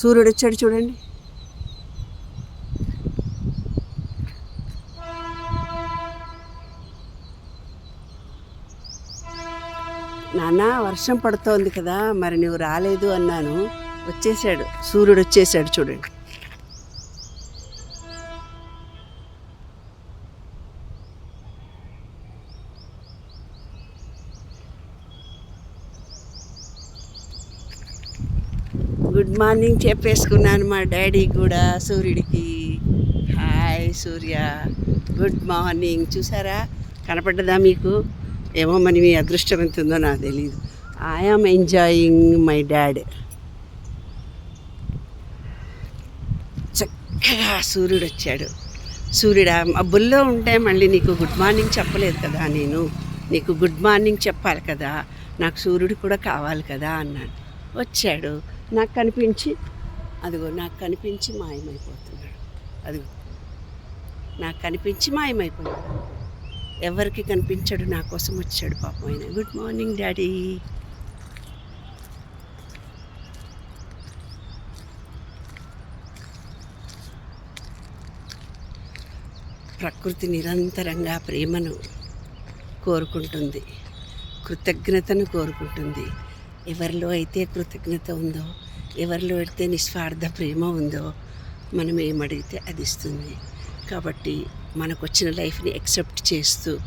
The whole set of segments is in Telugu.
సూర్యుడు వచ్చాడు చూడండి. నాన్న వర్షం పడుతోంది కదా మరి నువ్వు రాలేదు అన్నాను. వచ్చేసాడు. సూర్యుడు వచ్చేసాడు చూడండి. గుడ్ మార్నింగ్ చెప్పేసుకున్నాను మా డాడీ కూడా సూర్యుడికి. హాయ్ సూర్య. Good morning. చూసారా? కనపడ్డదా మీకు? ఏమో మరి మీ అదృష్టం ఎంత ఉందో నాకు తెలియదు ఐఆమ్ ఎంజాయింగ్ మై డాడ్ చక్కగా సూర్యుడు వచ్చాడు. సూర్యుడా మబ్బుల్లో ఉంటే మళ్ళీ నీకు గుడ్ మార్నింగ్ చెప్పలేదు కదా నేను. నీకు గుడ్ మార్నింగ్ చెప్పాలి కదా. నాకు సూర్యుడు కూడా కావాలి కదా అన్నాడు. వచ్చాడు. నాకు కనిపించి అదిగో నాకు కనిపించి మాయమైపోతున్నాడు. అదిగో నాకు కనిపించి మాయమైపోయాడు. ఎవరికి కనిపించాడు? నా కోసం వచ్చాడు పాపం ఆయన. గుడ్ మార్నింగ్ డాడీ ప్రకృతి నిరంతరంగా ప్రేమను కోరుకుంటుంది. కృతజ్ఞతను కోరుకుంటుంది. ఎవరిలో అయితే కృతజ్ఞత ఉందో ఎవరిలో అయితే నిస్వార్థ ప్రేమ ఉందో మనం ఏమడిగితే అది ఇస్తుంది. కాబట్టి మనకు వచ్చిన లైఫ్ని యాక్సెప్ట్ చేస్తూ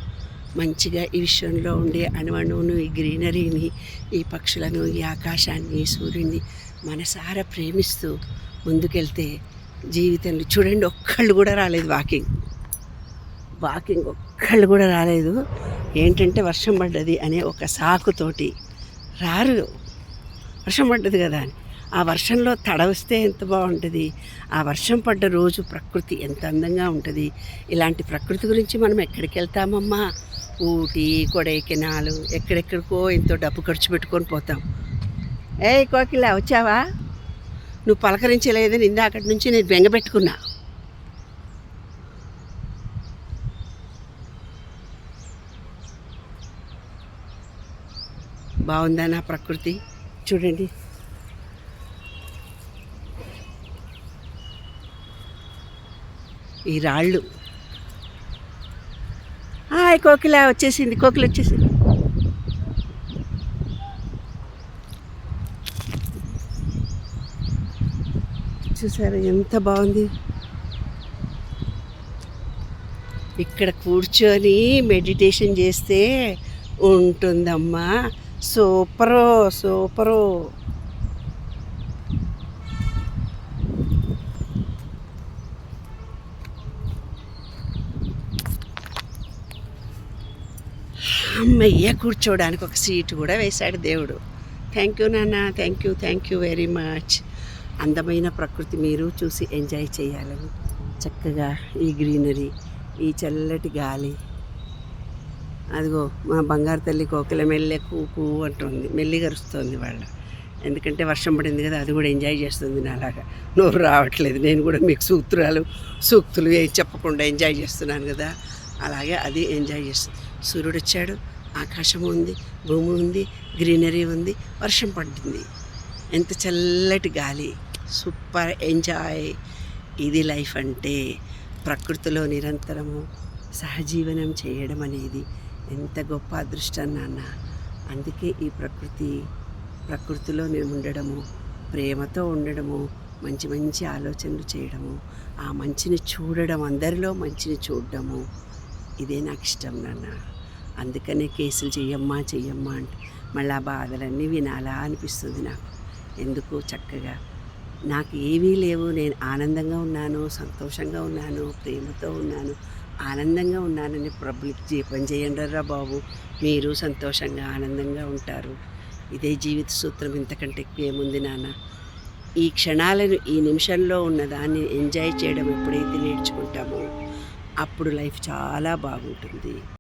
మంచిగా ఈ విషయంలో ఉండే అణువణువును ఈ గ్రీనరీని ఈ పక్షులను ఈ ఆకాశాన్ని ఈ సూర్యుని మనసారా ప్రేమిస్తూ ముందుకెళ్తే జీవితంలో చూడండి ఒక్కళ్ళు కూడా రాలేదు వాకింగ్. వాకింగ్ ఒక్కళ్ళు కూడా రాలేదు. ఏంటంటే వర్షం పడ్డది అనే ఒక సాకుతోటి రారు. వర్షం పడ్డది కదా అని. ఆ వర్షంలో తడవస్తే ఎంత బాగుంటుంది? ఆ వర్షం పడ్డ రోజు ప్రకృతి ఎంత అందంగా ఉంటుంది? ఇలాంటి ప్రకృతి గురించి మనం ఎక్కడికి వెళ్తామమ్మా? ఊటీ కొడైకెనాలు ఎక్కడెక్కడికో ఎంతో డబ్బు ఖర్చు పెట్టుకొని పోతాం. ఏ కోకిల వచ్చావా? నువ్వు పలకరించలేదని అక్కడి నుంచి నేను బెంగపెట్టుకున్నా బాగుందా నా ప్రకృతి? చూడండి. ఈ రాళ్ళు. హాయ్ కోకిల వచ్చేసింది కోకిల వచ్చేసింది. చూసారు ఎంత బాగుంది? ఇక్కడ కూర్చొని మెడిటేషన్ చేస్తే ఉంటుందమ్మా. Super super. అమ్మయ్య కూర్చోవడానికి ఒక సీటు కూడా వేశాడు దేవుడు. థ్యాంక్ యూ నాన్న. Thank you thank you very much అందమైన ప్రకృతి మీరు చూసి ఎంజాయ్ చేయాలని. చక్కగా ఈ గ్రీనరీ ఈ చల్లటి గాలి. అదిగో మా బంగారు తల్లి కోకిల మెల్లె కూకు అంటుంది. మెల్లి అరుస్తుంది వాళ్ళ. ఎందుకంటే వర్షం పడింది కదా అది కూడా ఎంజాయ్ చేస్తుంది నాలాగా. నోరు రావట్లేదు. నేను కూడా మీకు సూత్రాలు సూక్తులు ఏం చెప్పకుండా ఎంజాయ్ చేస్తున్నాను కదా. అలాగే అది ఎంజాయ్ చేస్తుంది. సూర్యుడు వచ్చాడు ఆకాశం ఉంది భూమి ఉంది గ్రీనరీ ఉంది వర్షం పడుతుంది ఎంత చల్లటి గాలి. Super enjoy. ఇది లైఫ్ అంటే ప్రకృతిలో నిరంతరము సహజీవనం చేయడం అనేది ఎంత గొప్ప అదృష్టం నాన్న. అందుకే ఈ ప్రకృతి ప్రకృతిలో మేము ఉండడము ప్రేమతో ఉండడము మంచి మంచి ఆలోచనలు చేయడము ఆ మంచిని చూడడం అందరిలో మంచిని చూడడము ఇదే నాకు ఇష్టం నాన్న. అందుకనే కేసులు చెయ్యమ్మా చెయ్యమ్మా అంటే. మళ్ళీ ఆ బాధలన్నీ వినాలా అనిపిస్తుంది నాకు. ఎందుకు చక్కగా? నాకు ఏమీ లేవు. నేను ఆనందంగా ఉన్నాను సంతోషంగా ఉన్నాను ప్రేమతో ఉన్నాను ఆనందంగా ఉన్నానని పబ్లిక్ జీపం చేయండి రా బాబు. మీరు సంతోషంగా ఆనందంగా ఉంటారు. ఇదే జీవిత సూత్రం ఇంతకంటే ఎక్కువ ఏముంది నాన్న? ఈ క్షణాలను ఈ నిమిషంలో ఉన్న దాన్ని ఎంజాయ్ చేయడం ఎప్పుడైతే నేర్చుకుంటామో అప్పుడు లైఫ్ చాలా బాగుంటుంది.